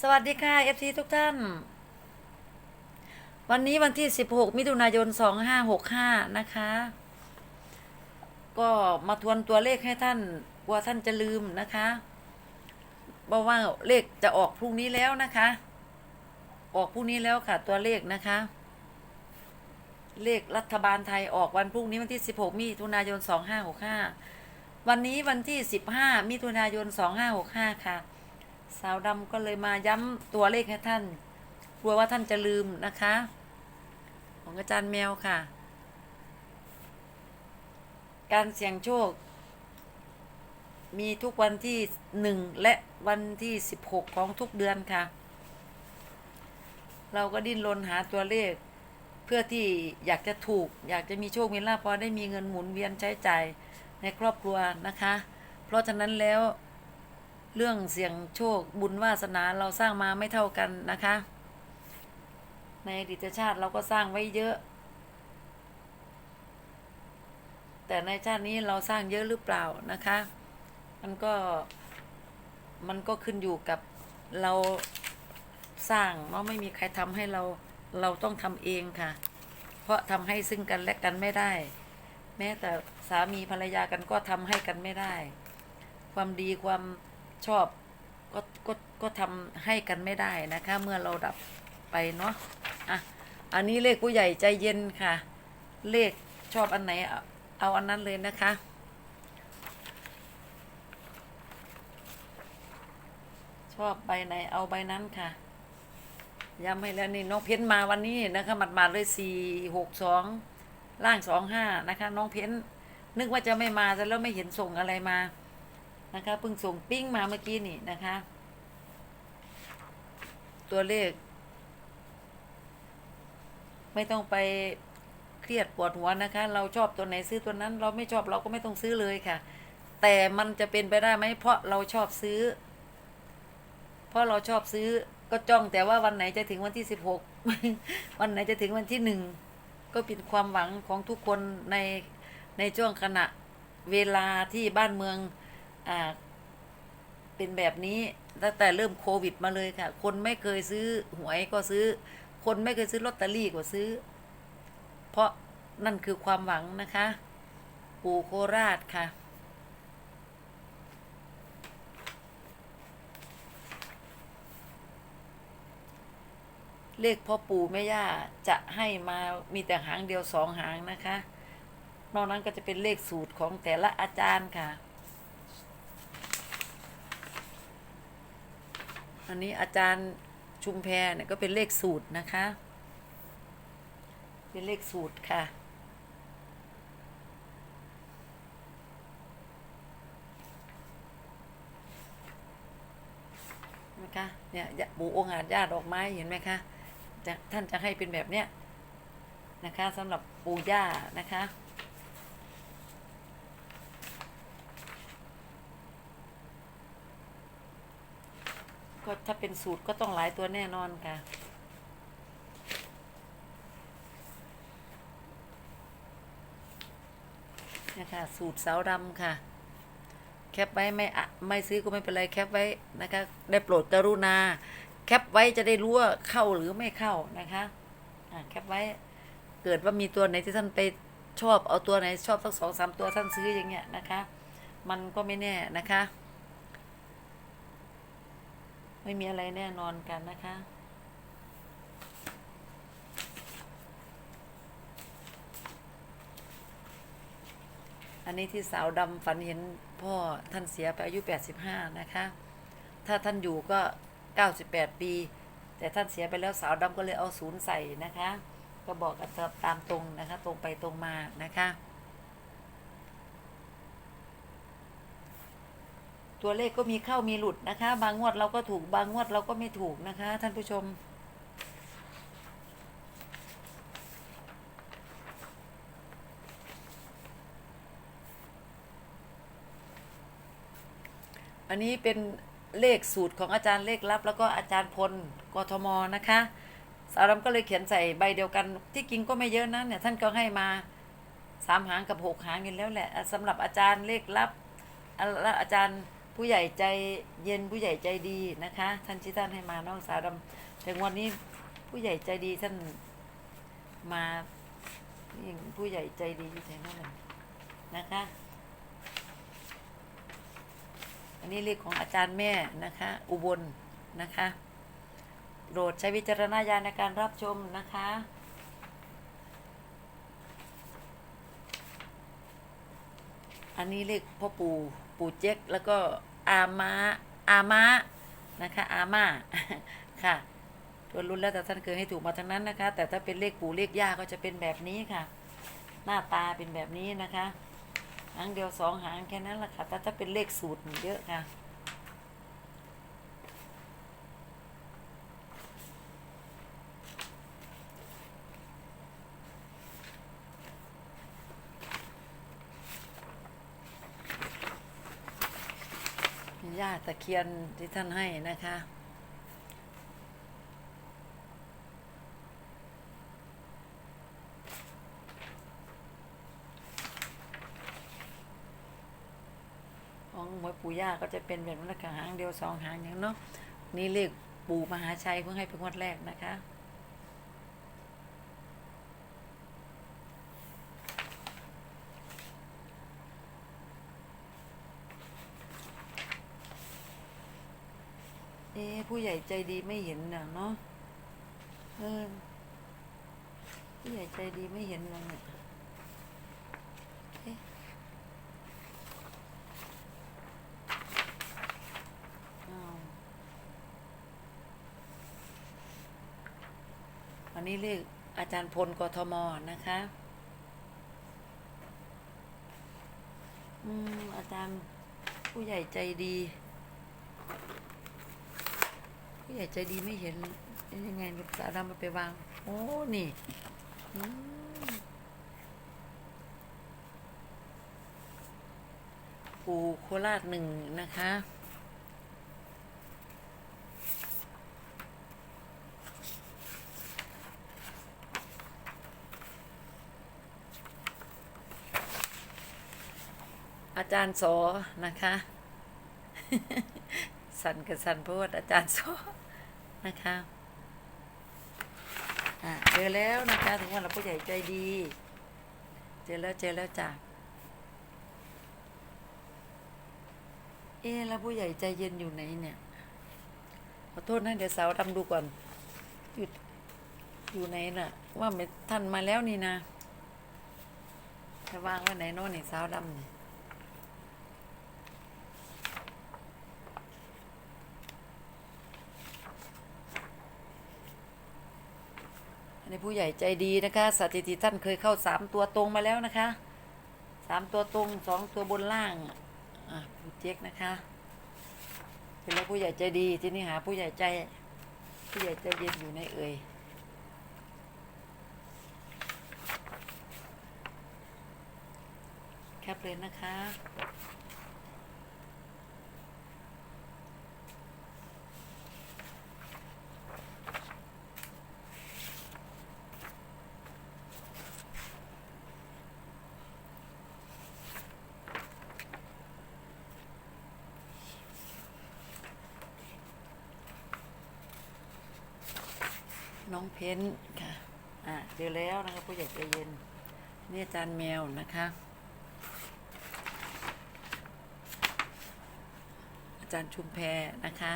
สวัสดีค่ะเอฟซีทุกท่าน วันนี้วันที่ 16 มิถุนายน 2565 นะคะ ก็มาทวนตัวเลขให้ท่านกลัวท่านจะลืมนะคะเพราะว่าเลขจะออกพรุ่งนี้แล้วนะคะ ออกพรุ่งนี้แล้วค่ะ ตัวเลขนะคะ เลขรัฐบาลไทยออกวันพรุ่งนี้วันที่ 16 มิถุนายน 2565 วันนี้วันที่ 15 มิถุนายน 2565 ค่ะ สาวดำก็เลยมาย้ำตัวเลขให้ท่าน กลัวว่าท่านจะลืมนะคะ ของอาจารย์แมวค่ะ การเสี่ยงโชค มีทุกวันที่หนึ่งและวันที่สิบหกของทุกเดือนค่ะ เราก็ดิ้นรนหาตัวเลข เพื่อที่อยากจะถูก อยากจะมีโชคมีลาภพอได้มีเงินหมุนเวียนใช้ใจ่ายในครอบครัวนะคะ เพราะฉะนั้นแล้ว เรื่องเสี่ยงโชคบุญวาสนาเราสร้างมาไม่เท่ากันนะคะ ในอดีตชาติเราก็สร้างไว้เยอะ แต่ในชาตินี้เราสร้างเยอะหรือเปล่านะคะ มันก็มันก็ขึ้นอยู่กับเราสร้างเนาะไม่มีใครทำให้เราเราต้องทำเองค่ะ เพราะทำให้ซึ่งกันและกันไม่ได้ แม้แต่สามีภรรยากันก็ทำให้กันไม่ได้ ความดีความ ชอบก็ก็ก็ทำให้กันไม่ได้นะคะ เมื่อเราดับไปเนาะอะอันนี้เลขผู้ใหญ่ใจเย็นค่ะ เลขชอบอันไหนเอาเอาอันนั้นเลยนะคะชอบใบไหนเอาใบนั้นค่ะย้ำให้แล้วนี่น้องเพ้นมาวันนี้นะคะหมัดมาดๆเลยสี่หกสองล่างสองห้านะคะ น้องเพ้นนึกว่าจะไม่มาแต่แล้วไม่เห็นส่งอะไรมา นะคะเพิ่งส่งปิ้งมาเมื่อกี้นี่นะคะ ตัวเลข ไม่ต้องไปเครียดปวดหัวนะคะ เราชอบตัวไหนซื้อตัวนั้น เราไม่ชอบเราก็ไม่ต้องซื้อเลยค่ะ แต่มันจะเป็นไปได้ไหมเพราะเราชอบซื้อ เพราะเราชอบซื้อก็จ้องแต่ว่าวันไหนจะถึงวันที่สิบหกวันไหนจะถึงวันที่หนึ่งก็เป็นความหวังของทุกคนในในช่วงขณะเวลาที่บ้านเมือง อ่า เป็นแบบนี้ตั้งแต่เริ่มโควิดมาเลยค่ะ คนไม่เคยซื้อหวยก็ซื้อ คนไม่เคยซื้อลอตเตอรี่ก็ซื้อ เพราะนั่นคือความหวังนะคะ ปู่โคราชค่ะเลขพ่อปู่แม่ย่าจะให้มามีแต่หางเดียวสองหางนะคะ นอกนั้นก็จะเป็นเลขสูตรของแต่ละอาจารย์ค่ะ อันนี้อาจารย์ชุมแพเนี่ยก็เป็นเลขสูตรนะคะ เป็นเลขสูตรค่ะ นะคะเนี่ยยะปู่องอาจญาติดอกไม้เห็นไหมคะจะท่านจะให้เป็นแบบเนี้ยนะคะสำหรับปู่ย่านะคะ ก็ถ้าเป็นสูตรก็ต้องหลายตัวแน่นอนค่ะ นะคะ สูตรสาวดำค่ะ แคปไว้ไม่อะไม่ซื้อก็ไม่เป็นไรแคปไว้นะคะ ได้โปรดกรุณา แคปไว้จะได้รู้ว่าเข้าหรือไม่เข้านะคะอ่าแคปไว้เกิดว่ามีตัวไหนที่ท่านไปชอบเอาตัวไหนชอบสักสองสามตัวท่านซื้ออย่างเงี้ยนะคะ มันก็ไม่แน่นะคะ ไม่มีอะไรแน่นอนกันนะคะ อันนี้ที่สาวดำฝันเห็นพ่อท่านเสียไปอายุ 85 นะคะ ถ้าท่านอยู่ก็ 98 ปี แต่ท่านเสียไปแล้วสาวดำก็เลยเอาศูนย์ใส่นะคะ ก็บอกกันตามตรงนะคะ ตรงไปตรงมานะคะ ตัวเลขก็มีเข้ามีหลุดนะคะ บางงวดเราก็ถูกบางงวดเราก็ไม่ถูกนะคะ ท่านผู้ชม อันนี้เป็นเลขสูตรของอาจารย์เลขลับ แล้วก็อาจารย์พลกทมนะคะสาวดำก็เลยเขียนใส่ใบเดียวกันที่จริงก็ไม่เยอะนะเนี่ยท่านก็ให้มาสามหางกับหกหางอยู่แล้วแหละสำหรับอาจารย์เลขลับอาจารย์ ผู้ใหญ่ใจเย็นผู้ใหญ่ใจดีนะคะ ท่านที่ท่านให้มาน้องสาวดำแต่วันนี้ผู้ใหญ่ใจดีท่านมานี่ผู้ใหญ่ใจดีอยู่แถวนั้นนะคะ อันนี้เลขของอาจารย์แม่นะคะ อุบลนะคะโปรดใช้วิจารณญาณในการรับชมนะคะ อันนี้เลขพ่อปู่ปู่เจ๊กแล้วก็อามาอามานะคะอามาค่ะตัวรุ่นแล้วแต่ท่านเคยให้ถูกมาทั้งนั้นนะคะ แต่ถ้าเป็นเลขปู่เลขย่าก็จะเป็นแบบนี้ค่ะ หน้าตาเป็นแบบนี้นะคะหางเดียวสองหางแค่นั้นแหละค่ะแต่ถ้าเป็นเลขสูตรเยอะค่ะ ยาตะเคียนที่ท่านให้นะคะ ของหมวยปู่ย่าก็จะเป็นแบบนั้นแหละค่ะหางเดียวสองหางอย่างเนาะนี่เลขปู่มหาชัยเพิ่งให้เป็นงวดแรกนะคะ ผู้ใหญ่ใจดีไม่เห็นน่ะเนาะเออผู้ใหญ่ใจดีไม่เห็นเลยเนี่ยอันนี้เรียกอาจารย์พลกทมนะคะอืมอาจารย์ผู้ใหญ่ใจดี ผู้ใหญ่ใจดีไม่เห็นยังไงลูกสาวดำมาไปวาง โอ้นี่ปูโคราชหนึ่งนะคะอาจารย์สอนะคะ สันกับสันพราะว่าอาจารย์สอ นะคะอ่าเจอแล้วนะคะถึงว่าเราผู้ใหญ่ใจดี เจอแล้วเจอแล้วจ้ะเอ๊ะแล้วผู้ใหญ่ใจเย็นอยู่ไหนเนี่ย ขอโทษนะเดี๋ยวสาวดำดูก่อนอยู่อยู่ไหนน่ะ ว่าไม่ท่านมาแล้วนี่นะจะวางไว้ไหนโน่นนี่สาวดำนี่อั นนี้ผู้ใหญ่ใจดีนะคะสถิติท่านเคยเข้าสามตัวตรงมาแล้วนะคะสามตัวตรงสองตัวบนล่างอะผู้เจ๊กนะคะเป็นแล้วผู้ใหญ่ใจดีที่นี่หาผู้ใหญ่ใจผู้ใหญ่ใจเย็นอยู่ในเอ่ยแคปเลยนะคะ น้องเพ้นค่ะอ่าเจอแล้วนะคะผู้ใหญ่ใจเย็นนี่อาจารย์แมวนะคะ อาจารย์ชุมแพนะคะ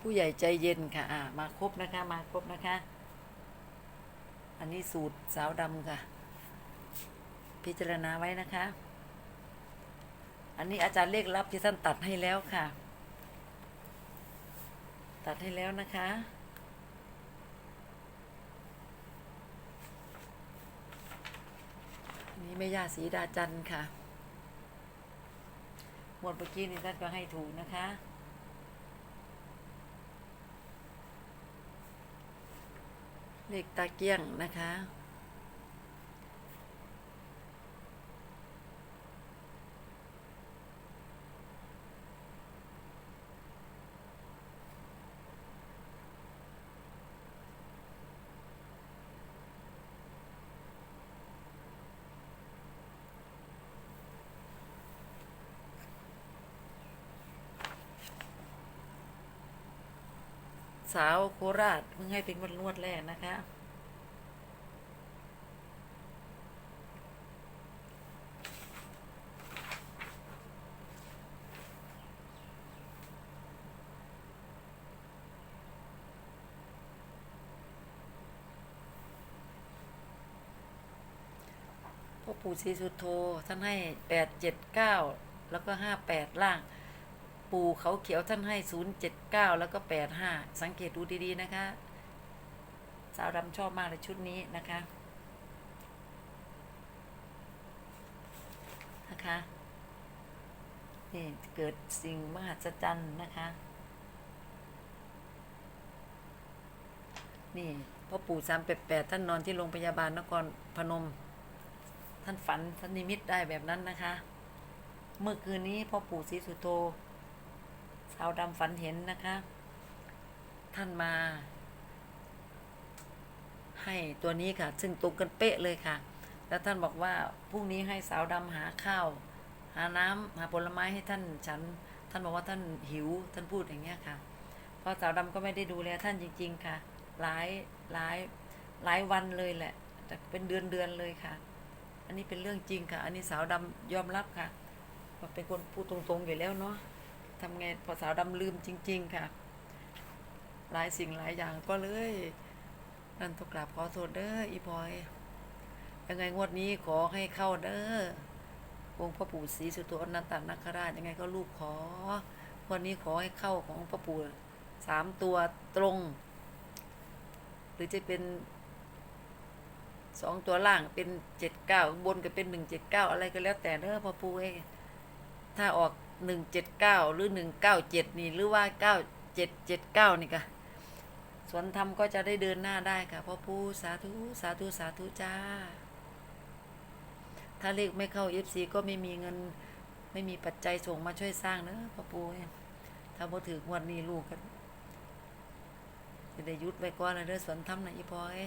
ผู้ใหญ่ใจเย็นค่ะอ่ามาครบนะคะมาครบนะคะ อันนี้สูตรสาวดำค่ะ พิจารณาไว้นะคะ อันนี้อาจารย์เลขลับที่ท่านตัดให้แล้วค่ะ ตัดให้แล้วนะคะ นี่แม่ย่าสีดาจันทร์ค่ะหมดเมื่อกี้นี่ท่านก็ให้ถูกนะคะ เลขตาเกี้ยงนะคะ สาวโคราชมึงให้เป็นวันนวดแรกนะคะ พ่อปู่ศรีสุโธท่านให้แปดเจ็ดเก้าแล้วก็ห้าแปดล่าง ปู่เขาเขียวท่านให้ศูนย์เจ็ดเก้าแล้วก็แปดห้าสังเกตดูดีๆนะคะ สาวดำชอบมากเลยชุดนี้นะคะนะคะนี่เกิดสิ่งมหัศจรรย์นะคะ นี่พ่อปู่สามแปดแปดท่านนอนที่โรงพยาบาลนครพนม ท่านฝันท่านนิมิตได้แบบนั้นนะคะ เมื่อคืนนี้พ่อปู่ศรีสุโธ สาวดำฝันเห็นนะคะ ท่านมา ให้ตัวนี้ค่ะ ซึ่งตรงกันเป๊ะเลยค่ะ แล้วท่านบอกว่าพรุ่งนี้ให้สาวดำหาข้าว หาน้ำหาผลไม้ให้ท่านฉัน ท่านบอกว่าท่านหิว ท่านพูดอย่างเงี้ยค่ะเพราะสาวดำก็ไม่ได้ดูแลท่านจริง ๆ ค่ะ หลายหลายหลายวันเลยแหละแต่เป็นเดือนเดือนๆเลยค่ะ อันนี้เป็นเรื่องจริงค่ะ อันนี้สาวดำยอมรับค่ะว่าเป็นคนพูดตรงๆอยู่แล้วเนาะ ทำไงพอสาวดำลืมจริง ๆ ค่ะ หลายสิ่งหลายอย่างก็เลย นั่นต้องกราบขอโทษเด้ออีพอย ยังไงงวดนี้ขอให้เข้าเด้อองค์พระปู่ศรีสุโธอนันตนาคราชยังไงก็ลูกขอวันนี้ขอให้เข้าของพระปู่สามตัวตรง หรือจะเป็นสองตัวล่างเป็นเจ็ดเก้าบนก็เป็นหนึ่งเจ็ดเก้าอะไรก็แล้วแต่เด้อพ่อปู่เอ้ถ้าออก หนึ่งเจ็ดเก้าหรือหนึ่งเก้าเจ็ดนี่หรือว่าเก้าเจ็ดเจ็ดเก้านี่ค่ะสวนธรรมก็จะได้เดินหน้าได้ค่ะพ่อปู่สาธุสาธุสาธุจ้า ถ้าเลขไม่เข้าเอฟซีก็ไม่มีเงิน ไม่มีปัจจัยส่งมาช่วยสร้างเนอะพ่อปู่ถ้าบ่ถืองวดนี้ลูกกันจะได้ยุดไว้ก่อนนะเด้อสวนธรรมนะอีพอย